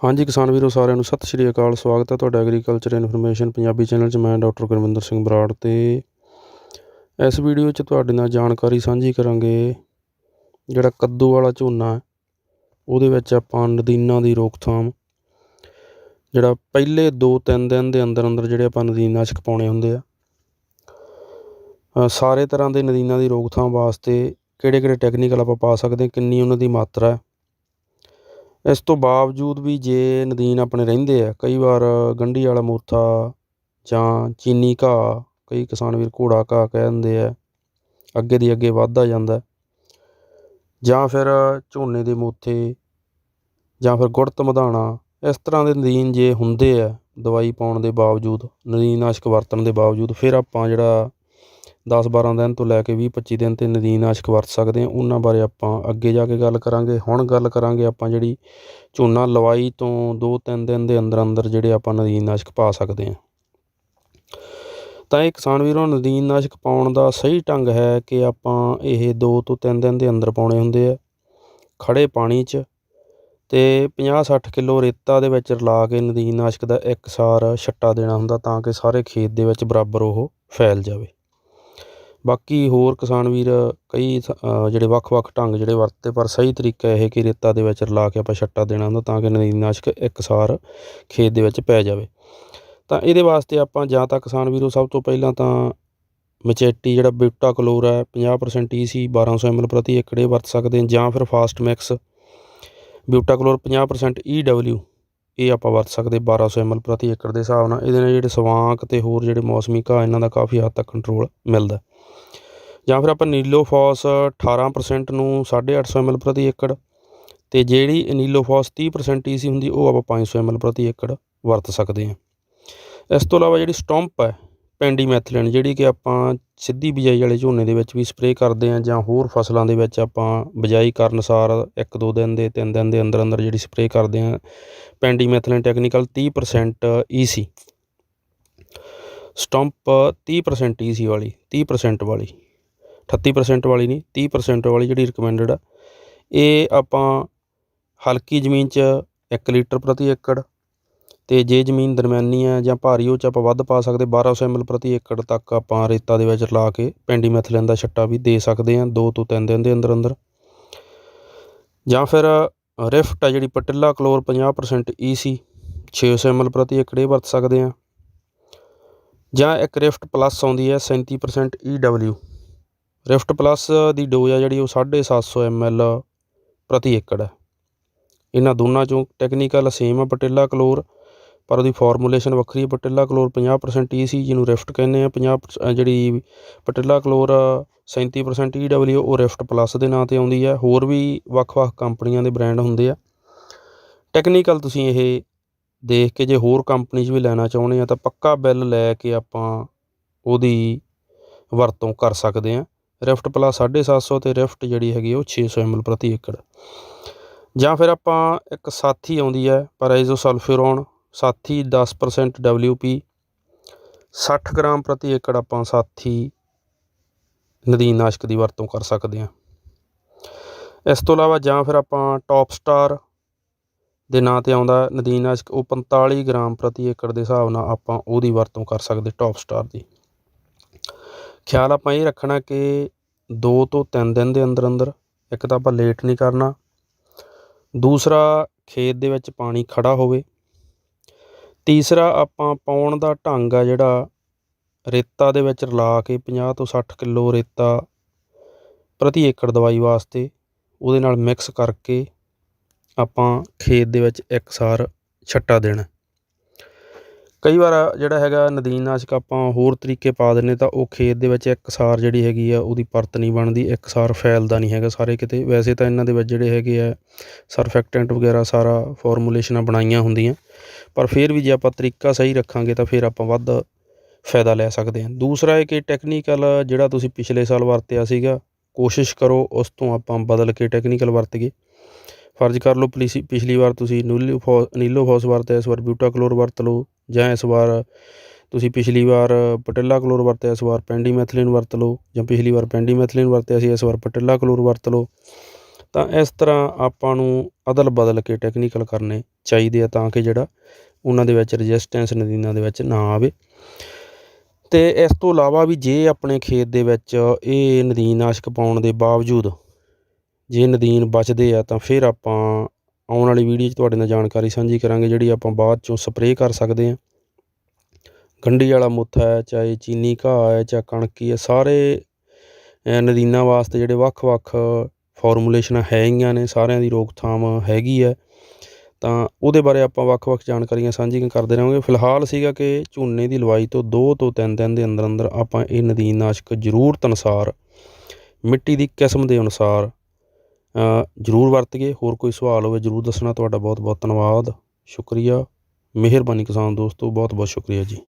ਹਾਂਜੀ ਕਿਸਾਨ ਵੀਰੋ, ਸਾਰਿਆਂ ਨੂੰ ਸਤਿ ਸ਼੍ਰੀ ਅਕਾਲ, ਸਵਾਗਤ ਹੈ ਤੁਹਾਡਾ ਐਗਰੀਕਲਚਰ ਇਨਫੋਰਮੇਸ਼ਨ ਪੰਜਾਬੀ ਚੈਨਲ 'ਚ। ਮੈਂ ਡਾਕਟਰ ਗੁਰਵਿੰਦਰ ਸਿੰਘ ਬਰਾੜ ਤੇ ਇਸ ਵੀਡੀਓ 'ਚ ਤੁਹਾਡੇ ਨਾਲ ਜਾਣਕਾਰੀ ਸਾਂਝੀ ਕਰਾਂਗੇ ਜਿਹੜਾ ਕੱਦੂ ਵਾਲਾ ਝੋਨਾ ਹੈ, ਉਹਦੇ ਵਿੱਚ ਆਪਾਂ ਨਦੀਨਾਂ ਦੀ ਰੋਕਥਾਮ, ਜਿਹੜਾ ਪਹਿਲੇ 2-3 ਦਿਨ ਦੇ ਅੰਦਰ ਅੰਦਰ ਜਿਹੜੇ ਆਪਾਂ ਨਦੀਨਨਾਸ਼ਕ ਪਾਉਣੇ ਹੁੰਦੇ ਆ ਸਾਰੇ ਤਰ੍ਹਾਂ ਦੇ ਨਦੀਨਾਂ ਦੀ ਰੋਕਥਾਮ ਵਾਸਤੇ ਕਿਹੜੇ ਕਿਹੜੇ ਟੈਕਨੀਕਲ ਆਪਾਂ ਪਾ ਸਕਦੇ ਹਾਂ ਕਿੰਨੀ ਉਹਨਾਂ ਦੀ ਮਾਤਰਾ ਹੈ ਇਸ ਤੋਂ ਬਾਵਜੂਦ ਵੀ ਜੇ ਨਦੀਨ ਆਪਣੇ ਰਹਿੰਦੇ ਆ, ਕਈ ਵਾਰ ਗੰਢੀ ਵਾਲਾ ਮੋਥਾ ਜਾਂ ਚੀਨੀ ਘਾਹ, ਕਈ ਕਿਸਾਨ ਵੀਰ ਘੋੜਾ ਘਾਹ ਕਹਿ ਦਿੰਦੇ ਆ, ਅੱਗੇ ਦੀ ਅੱਗੇ ਵੱਧਦਾ ਜਾਂਦਾ। ਜਾਂ ਫਿਰ ਝੋਨੇ ਦੇ ਮੋਥੇ ਜਾਂ ਫਿਰ ਗੁੜਤ ਮਧਾਣਾ ਇਸ ਤਰ੍ਹਾਂ ਦੇ ਨਦੀਨ ਜੇ ਹੁੰਦੇ ਆ ਦਵਾਈ ਪਾਉਣ ਦੇ ਬਾਵਜੂਦ ਨਦੀਨਨਾਸ਼ਕ ਵਰਤਣ ਦੇ ਬਾਵਜੂਦ, ਫਿਰ ਆਪਾਂ ਜਿਹੜਾ 10 12 ਦਿਨ ਤੋਂ ਲੈ ਕੇ ਵੀਹ ਪੱਚੀ ਦਿਨ ਤੇ ਨਦੀਨਨਾਸ਼ਕ ਵਰਤ ਸਕਦੇ ਹਾਂ ਉਹਨਾਂ ਬਾਰੇ ਆਪਾਂ ਅੱਗੇ ਜਾ ਕੇ ਗੱਲ ਕਰਾਂਗੇ। ਹੁਣ ਗੱਲ ਕਰਾਂਗੇ ਆਪਾਂ ਜਿਹੜੀ ਝੋਨਾ ਲਵਾਈ ਤੋਂ 2-3 ਦਿਨ ਦੇ ਅੰਦਰ ਅੰਦਰ ਜਿਹੜੇ ਆਪਾਂ ਨਦੀਨਨਾਸ਼ਕ ਪਾ ਸਕਦੇ ਹਾਂ ਤਾਂ ਇਹ ਕਿਸਾਨ ਵੀਰੋ ਨਦੀਨਨਾਸ਼ਕ ਪਾਉਣ ਦਾ ਸਹੀ ਢੰਗ ਹੈ ਕਿ ਆਪਾਂ ਇਹ ਦੋ ਤੋਂ ਤਿੰਨ ਦਿਨ ਦੇ ਅੰਦਰ ਪਾਉਣੇ ਹੁੰਦੇ ਆ ਖੜੇ ਪਾਣੀ 'ਚ ਤੇ 50-60 ਕਿਲੋ ਰੇਤਾ ਦੇ ਵਿੱਚ ਰਲਾ ਕੇ ਨਦੀਨਨਾਸ਼ਕ ਦਾ ਇੱਕਸਾਰ ਛੱਟਾ ਦੇਣਾ ਹੁੰਦਾ ਤਾਂ ਕਿ ਸਾਰੇ ਖੇਤ ਦੇ ਵਿੱਚ ਬਰਾਬਰ ਉਹ ਫੈਲ ਜਾਵੇ। ਬਾਕੀ ਹੋਰ ਕਿਸਾਨ ਵੀਰ, ਕਈ ਸ- ਜਿਹੜੇ ਵੱਖ-ਵੱਖ ਢੰਗ ਜਿਹੜੇ ਵਰਤਦੇ ਪਰ ਸਹੀ ਤਰੀਕਾ ਇਹ ਕਿ ਰੇਤਾ ਦੇ ਵਿੱਚ ਰਲਾ ਕੇ ਆਪਾਂ ਛੱਟਾ ਦੇਣਾ ਹੁੰਦਾ ਤਾਂ ਕਿ ਨਦੀਨਨਾਸ਼ਕ ਇੱਕਸਾਰ ਖੇਤ ਦੇ ਵਿੱਚ ਪੈ ਜਾਵੇ। ਤਾਂ ਇਹਦੇ ਵਾਸਤੇ ਆਪਾਂ ਜਾਂ ਤਾਂ ਕਿਸਾਨ ਵੀਰੋ ਸਭ ਤੋਂ ਪਹਿਲਾਂ ਤਾਂ ਮਚੇਟੀ ਜਿਹੜਾ ਬਿਊਟਾ ਕਲੋਰ ਹੈ 50% ਈਸੀ 1200 ml ਪ੍ਰਤੀ ਏਕੜ ਇਹ ਵਰਤ ਸਕਦੇ ਹਾਂ, ਜਾਂ ਫਿਰ ਫਾਸਟ ਮਿਕਸ। ਬਿਊਟਾ ਕਲੋਰ 50% ਈਡਬਲਿਊ ਇਹ ਆਪਾਂ ਵਰਤ ਸਕਦੇ 1200 ml ਪ੍ਰਤੀ ਏਕੜ ਦੇ ਹਿਸਾਬ ਨਾਲ। ਇਹਦੇ ਨਾਲ ਜਿਹੜੇ ਸਵਾਂਕ ਤੇ ਹੋਰ ਜਿਹੜੇ ਮੌਸਮੀ ਘਾਹ, ਇਹਨਾਂ ਦਾ ਕਾਫੀ ਹੱਦ ਤੱਕ ਕੰਟਰੋਲ ਮਿਲਦਾ। ਜਾਂ ਫਿਰ ਆਪਾਂ ਨੀਲੋਫੋਸ 18% ਨੂੰ 850 ml ਪ੍ਰਤੀ ਏਕੜ ਤੇ ਜਿਹੜੀ ਨੀਲੋਫੋਸ 30% ਈਸੀ ਹੁੰਦੀ, ਉਹ ਆਪਾਂ 500 ml ਪ੍ਰਤੀ ਏਕੜ ਵਰਤ ਸਕਦੇ ਹਾਂ। ਇਸ ਤੋਂ ਇਲਾਵਾ ਜਿਹੜੀ ਸਟੰਪ ਹੈ, ਪੈਂਡੀਮੈਥਲਿਨ, ਜਿਹੜੀ ਕਿ ਆਪਾਂ ਸਿੱਧੀ ਬਿਜਾਈ ਵਾਲੇ ਝੋਨੇ ਦੇ ਵਿੱਚ ਵੀ ਸਪਰੇਅ ਕਰਦੇ ਹਾਂ ਜਾਂ ਹੋਰ ਫਸਲਾਂ ਦੇ ਵਿੱਚ ਆਪਾਂ ਬਿਜਾਈ ਕਰਨ ਸਾਰ ਇੱਕ ਦੋ ਦਿਨ ਦੇ, ਤਿੰਨ ਦਿਨ ਦੇ ਅੰਦਰ ਅੰਦਰ ਜਿਹੜੀ ਸਪਰੇਅ ਕਰਦੇ ਹਾਂ, pendimethalin technical 30% EC Stomp 30% EC ਵਾਲੀ 30% ਵਾਲੀ। 38% ਵਾਲੀ ਨਹੀਂ 30% ਵਾਲੀ ਜਿਹੜੀ ਰਿਕਮੈਂਡਡ ਆ, ਇਹ ਆਪਾਂ ਹਲਕੀ ਜ਼ਮੀਨ 'ਚ 1 ਲੀਟਰ ਪ੍ਰਤੀ ਏਕੜ ਤੇ ਜੇ ਜ਼ਮੀਨ ਦਰਮਿਆਨੀ ਹੈ ਜਾਂ ਭਾਰੀ ਉਹ 'ਚ ਆਪਾਂ ਵੱਧ ਪਾ ਸਕਦੇ 1200 ml ਪ੍ਰਤੀ ਏਕੜ ਤੱਕ ਆਪਾਂ ਰੇਤਾ ਦੇ ਵਿੱਚ ਲਾ ਕੇ ਪੈਂਡੀਮੈਥਲਿਨ ਦਾ ਛੱਟਾ ਵੀ ਦੇ ਸਕਦੇ ਹਾਂ 2 ਤੋਂ 3 ਦਿਨ ਦੇ ਅੰਦਰ ਅੰਦਰ। ਜਾਂ ਫਿਰ ਰਿਫਟ ਆ ਜਿਹੜੀ ਪਟਿੱਲਾ ਕਲੋਰ 50% ਈਸੀ 600 ml ਪ੍ਰਤੀ ਏਕੜ ਇਹ ਵਰਤ ਸਕਦੇ ਹਾਂ ਜਾਂ ਇੱਕ ਰਿਫਟ ਪਲੱਸ ਆਉਂਦੀ ਹੈ 37% ਈਡਬਲਿਊ ਰਿਫਟ ਪਲੱਸ ਦੀ ਡੋਜ਼ ਆ ਜਿਹੜੀ ਉਹ 750 ml ਪ੍ਰਤੀ ਏਕੜ ਹੈ। ਇਹਨਾਂ ਦੋਨਾਂ ਚੋਂ ਟੈਕਨੀਕਲ ਸੇਮ ਆ ਪਟਿੱਲਾ ਕਲੋਰ ਪਰ ਉਹਦੀ ਫਾਰਮੂਲੇਸ਼ਨ ਵੱਖਰੀ ਹੈ ਪਟਿੱਲਾ ਕਲੋਰ 50% ਈਸੀ e ਜਿਹਨੂੰ ਰਿਫਟ ਕਹਿੰਦੇ ਆ। 50 ਅ, ਜਿਹੜੀ ਪਟਿੱਲਾ ਕਲੋਰ 37% ਈਡਬਲਿਊ ਉਹ ਰਿਫਟ ਪਲੱਸ ਦੇ ਨਾਂ ਤੇ ਆਉਂਦੀ ਹੈ ਹੋਰ ਵੀ ਵੱਖ-ਵੱਖ ਕੰਪਨੀਆਂ ਦੇ ਬ੍ਰਾਂਡ ਹੁੰਦੇ ਆ। ਟੈਕਨੀਕਲ ਤੁਸੀਂ ਇਹ ਦੇਖ ਕੇ ਜੇ ਹੋਰ ਕੰਪਨੀ 'ਚ ਵੀ ਲੈਣਾ ਚਾਹੁੰਦੇ ਆ ਤਾਂ ਪੱਕਾ ਬਿੱਲ ਲੈ ਕੇ ਆਪਾਂ ਉਹਦੀ ਵਰਤੋਂ ਕਰ ਸਕਦੇ ਆ। ਰਿਫਟ ਪਲੱਸ 750 ਤੇ ਰਿਫਟ ਜਿਹੜੀ ਹੈਗੀ ਉਹ 600 ml ਪ੍ਰਤੀ ਏਕੜ। ਜਾਂ ਫਿਰ ਆਪਾਂ ਇੱਕ ਸਾਥੀ ਆਉਂਦੀ ਹੈ ਪੈਰਾਈਜ਼ੋਸਲਫਿਰੋਨ, ਸਾਥੀ 10% WP 60 ਗ੍ਰਾਮ ਪ੍ਰਤੀ ਏਕੜ ਆਪਾਂ ਸਾਥੀ ਨਦੀਨਨਾਸ਼ਕ ਦੀ ਵਰਤੋਂ ਕਰ ਸਕਦੇ ਹਾਂ। ਇਸ ਤੋਂ ਇਲਾਵਾ ਜਾਂ ਫਿਰ ਆਪਾਂ ਟੌਪ ਸਟਾਰ ਦੇ ਨਾਂ ਤੇ ਆਉਂਦਾ ਨਦੀਨਨਾਸ਼ਕ ਉਹ 45 ਗ੍ਰਾਮ ਪ੍ਰਤੀ ਏਕੜ ਦੇ ਹਿਸਾਬ ਨਾਲ ਆਪਾਂ ਉਹਦੀ ਵਰਤੋਂ ਕਰ ਸਕਦੇ, ਟੌਪ ਸਟਾਰ ਦੀ। ਖਿਆਲ ਆਪਾਂ ਇਹ ਰੱਖਣਾ ਕਿ ਦੋ ਤੋਂ ਤਿੰਨ ਦਿਨ ਦੇ ਅੰਦਰ ਅੰਦਰ ਇੱਕ ਤਾਂ ਆਪਾਂ ਲੇਟ ਨਹੀਂ ਕਰਨਾ। ਦੂਸਰਾ, ਖੇਤ ਦੇ ਵਿੱਚ ਪਾਣੀ ਖੜਾ ਹੋਵੇ। ਤੀਸਰਾ, ਆਪਾਂ ਪਾਉਣ ਦਾ ਢੰਗ ਆ ਜਿਹੜਾ ਰੇਤਾ ਦੇ ਵਿੱਚ ਰਲਾ ਕੇ 50 ਤੋਂ 60 ਕਿਲੋ ਰੇਤਾ ਪ੍ਰਤੀ ਏਕੜ ਦਵਾਈ ਵਾਸਤੇ ਉਹਦੇ ਨਾਲ ਮਿਕਸ ਕਰਕੇ ਆਪਾਂ ਖੇਤ ਦੇ ਵਿੱਚ ਇੱਕਸਾਰ ਛੱਟਾ ਦੇਣਾ। ਕਈ ਵਾਰ ਜਿਹੜਾ ਹੈਗਾ ਨਦੀਨਨਾਸ਼ਕ ਆਪਾਂ ਹੋਰ ਤਰੀਕੇ ਪਾ ਦਿੰਦੇ ਤਾਂ ਉਹ ਖੇਤ ਦੇ ਵਿੱਚ ਇੱਕਸਾਰ ਜਿਹੜੀ ਹੈਗੀ ਆ ਉਹਦੀ ਪਰਤ ਨਹੀਂ ਬਣਦੀ ਇੱਕਸਾਰ ਫੈਲਦਾ ਨਹੀਂ ਹੈਗਾ ਸਾਰੇ ਕਿਤੇ। ਵੈਸੇ ਤਾਂ ਇਹਨਾਂ ਦੇ ਵਿੱਚ ਜਿਹੜੇ ਹੈਗੇ ਆ ਸਰਫੈਕਟੈਂਟ ਵਗੈਰਾ ਸਾਰਾ ਫਾਰਮੂਲੇਸ਼ਨਾਂ ਬਣਾਈਆਂ ਹੁੰਦੀਆਂ, ਪਰ ਫਿਰ ਵੀ ਜੇ ਆਪਾਂ ਤਰੀਕਾ ਸਹੀ ਰੱਖਾਂਗੇ ਤਾਂ ਫਿਰ ਆਪਾਂ ਵੱਧ ਫਾਇਦਾ ਲੈ ਸਕਦੇ ਹਾਂ। ਦੂਸਰਾ ਹੈ ਕਿ ਟੈਕਨੀਕਲ ਜਿਹੜਾ ਤੁਸੀਂ ਪਿਛਲੇ ਸਾਲ ਵਰਤਿਆ ਸੀਗਾ, ਕੋਸ਼ਿਸ਼ ਕਰੋ ਉਸ ਤੋਂ ਆਪਾਂ ਬਦਲ ਕੇ ਟੈਕਨੀਕਲ ਵਰਤੀਏ। ਫਰਜ਼ ਕਰ ਲਓ ਪਲੀਸੀ ਪਿਛਲੀ ਵਾਰ ਤੁਸੀਂ ਨੀਲੋ ਫੋ, ਨੀਲੋ ਫੋਸ ਵਰਤਿਆ, ਇਸ ਵਾਰ ਬਿਊਟਾਕਲੋਰ ਵਰਤ ਲਓ। ਜਾਂ ਇਸ ਵਾਰ ਤੁਸੀਂ ਪਿਛਲੀ ਵਾਰ ਪਟਿੱਲਾ ਕਲੋਰ ਵਰਤਿਆ, ਇਸ ਵਾਰ ਪੈਂਡੀਮੈਥਲਿਨ ਵਰਤ ਲਓ ਜਾਂ ਪਿਛਲੀ ਵਾਰ ਪੈਂਡੀਮੈਥਲਿਨ ਵਰਤਿਆ ਸੀ, ਇਸ ਵਾਰ ਪਟਿੱਲਾ ਕਲੋਰ ਵਰਤ ਲਓ, ਤਾਂ ਇਸ ਤਰ੍ਹਾਂ ਆਪਾਂ ਨੂੰ ਅਦਲ ਬਦਲ ਕੇ ਟੈਕਨੀਕਲ ਕਰਨੇ ਚਾਹੀਦੇ ਆ ਤਾਂ ਕਿ ਜਿਹੜਾ ਉਹਨਾਂ ਦੇ ਵਿੱਚ ਰੈਜ਼ਿਸਟੈਂਸ ਨਦੀਨਾਂ ਦੇ ਵਿੱਚ ਨਾ ਆਵੇ। ਅਤੇ ਇਸ ਤੋਂ ਇਲਾਵਾ ਵੀ ਜੇ ਆਪਣੇ ਖੇਤ ਦੇ ਵਿੱਚ ਇਹ ਨਦੀਨ ਨਾਸ਼ਕ ਪਾਉਣ ਦੇ ਬਾਵਜੂਦ ਜੇ ਨਦੀਨ ਬਚਦੇ ਆ ਤਾਂ ਫਿਰ ਆਪਾਂ ਆਉਣ ਵਾਲੀ ਵੀਡੀਓ 'ਚ ਤੁਹਾਡੇ ਨਾਲ ਜਾਣਕਾਰੀ ਸਾਂਝੀ ਕਰਾਂਗੇ, ਜਿਹੜੀ ਆਪਾਂ ਬਾਅਦ 'ਚੋਂ ਸਪਰੇਅ ਕਰ ਸਕਦੇ ਹਾਂ। ਗੰਢੀ ਵਾਲਾ ਮੁੱਥਾ ਹੈ, ਚਾਹੇ ਚੀਨੀ ਘਾਹ ਹੈ ਚਾਹੇ ਕਣਕੀ ਹੈ ਸਾਰੇ ਨਦੀਨਾਂ ਵਾਸਤੇ ਜਿਹੜੇ ਵੱਖ-ਵੱਖ ਫਾਰਮੂਲੇਸ਼ਨਾਂ ਹੈਗੀਆਂ ਨੇ, ਸਾਰਿਆਂ ਦੀ ਰੋਕਥਾਮ ਹੈਗੀ ਹੈ। ਤਾਂ ਉਹਦੇ ਬਾਰੇ ਆਪਾਂ ਵੱਖ-ਵੱਖ ਜਾਣਕਾਰੀਆਂ ਸਾਂਝੀਆਂ ਕਰਦੇ ਰਹਾਂਗੇ। ਫਿਲਹਾਲ ਸੀਗਾ ਕਿ ਝੋਨੇ ਦੀ ਲਵਾਈ ਤੋਂ 2 ਤੋਂ 3 ਦਿਨ ਦੇ ਅੰਦਰ ਅੰਦਰ ਆਪਾਂ ਇਹ ਨਦੀਨ ਨਾਸ਼ਕ ਜ਼ਰੂਰਤ ਅਨੁਸਾਰ ਮਿੱਟੀ ਦੀ ਕਿਸਮ ਦੇ ਅਨੁਸਾਰ ਜ਼ਰੂਰ ਵਰਤੀਏ। ਹੋਰ ਕੋਈ ਸਵਾਲ ਹੋਵੇ ਜ਼ਰੂਰ ਦੱਸਣਾ। ਤੁਹਾਡਾ ਬਹੁਤ ਬਹੁਤ ਧੰਨਵਾਦ। ਸ਼ੁਕਰੀਆ। ਮਿਹਰਬਾਨੀ ਕਿਸਾਨ ਦੋਸਤੋ। ਬਹੁਤ ਬਹੁਤ ਸ਼ੁਕਰੀਆ ਜੀ।